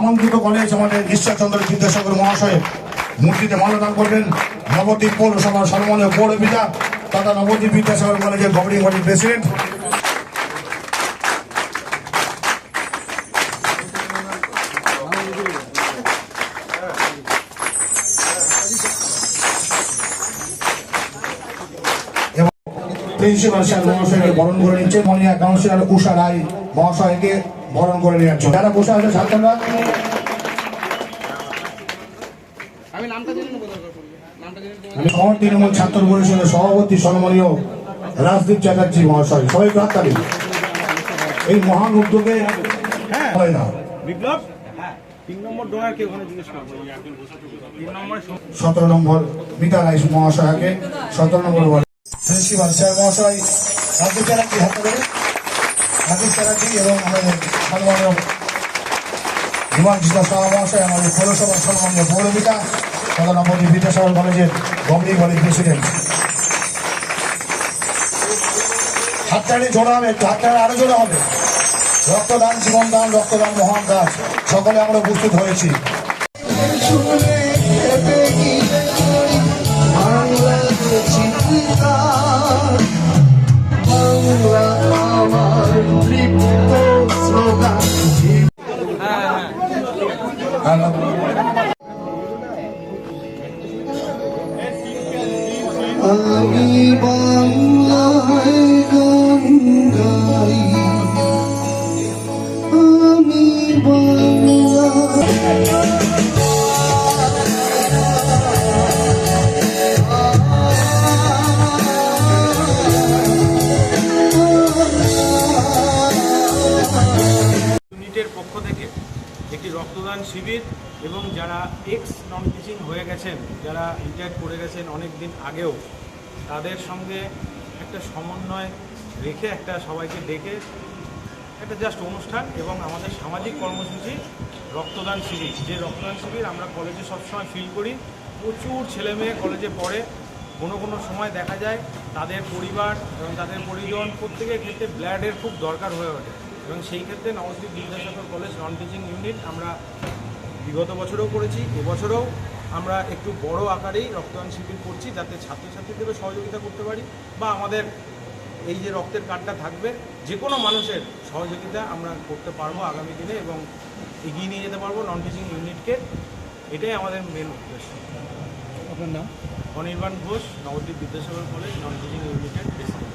সংস্কৃত college আমাদের ঈশ্বরচন্দ্র বিদ্যাসাগর মহাশয় মূর্তিতে মাল্যদান করবেন। নবদ্বীপ পৌরসভার সম্মানীয় পৌরপিতা তথা নবদ্বীপ বিদ্যাসাগর কলেজের গভর্নিং বডির প্রেসিডেন্ট প্রিন্সিপাল স্যার মহাশয়কে বরণ করে নিচ্ছেন। মনিয়া কাউন্সিলর উষা রায় মহাশয়কে। বরণ করে নেওয়ার জন্য যারা বসে আছে ছাত্ররা আমি খবর তৃণমূল ছাত্র পরিষদের সভাপতি সম্মানীয় রাজদীপ চ্যাটার্জি মহাশয় সবাই প্রাক্তালী এই মহান উদ্যোগে হয়। না। করব? তিন নম্বর সতেরো নম্বর মিতা রায় মহাশয়কে সতেরো নম্বর প্রিন্সিপাল স্যার মহাশয় রাজদীপ চ্যাটার্জি হাত রাজদীপ চ্যাটার্জি এবং আমাদের সম্মানীয় হিমাংশিত শাহ মহাশয় আমাদের পৌরসভার সম্মানীয় তথা বিদ্যাসাগর কলেজের গভর্নিং বডির প্রেসিডেন্ট। হাততালি জোড়া হবে, একটু আরও জোড়া হবে। রক্তদান, জীবনদান, রক্তদান মহান দাস সকলে আমরা উপস্থিত হয়েছি। আমি পক্ষ থেকে একটি রক্তদান শিবির এবং যারা এক্স নন টিচিং হয়ে গেছেন, যারা রিটায়ার করে গেছেন অনেক দিন আগেও তাদের সঙ্গে একটা সমন্বয় রেখে একটা সবাইকে ডেকে একটা জাস্ট অনুষ্ঠান এবং আমাদের সামাজিক কর্মসূচি রক্তদান শিবির। যে রক্তদান শিবির আমরা কলেজে সবসময় ফিল করি। প্রচুর ছেলে মেয়ে কলেজে পড়ে। কোনো কোনো সময় দেখা যায় তাদের পরিবার এবং তাদের পরিজন প্রত্যেকের ক্ষেত্রে ব্লাডের খুব দরকার হয়ে ওঠে। এবং সেই ক্ষেত্রে Nabadwip Vidyasagar college non teaching unit আমরা বিগত বছরেও করেছি, এবছরেও আমরা একটু বড় আকারেই রক্তদান শিবির করছি যাতে ছাত্রছাত্রীদেরও সহযোগিতা করতে পারি বা আমাদের এই যে রক্তের কার্ডটা থাকবে যে কোনো মানুষের সহযোগিতা আমরা করতে পারব আগামী দিনে এবং এগিয়ে নিয়ে যেতে পারব নন টিচিং ইউনিটকে এটাই আমাদের মেন উদ্দেশ্য। আপনার নাম? Anirban Ghosh Nabadwip Vidyasagar college non teaching ইউনিটের প্রেসিডেন্ট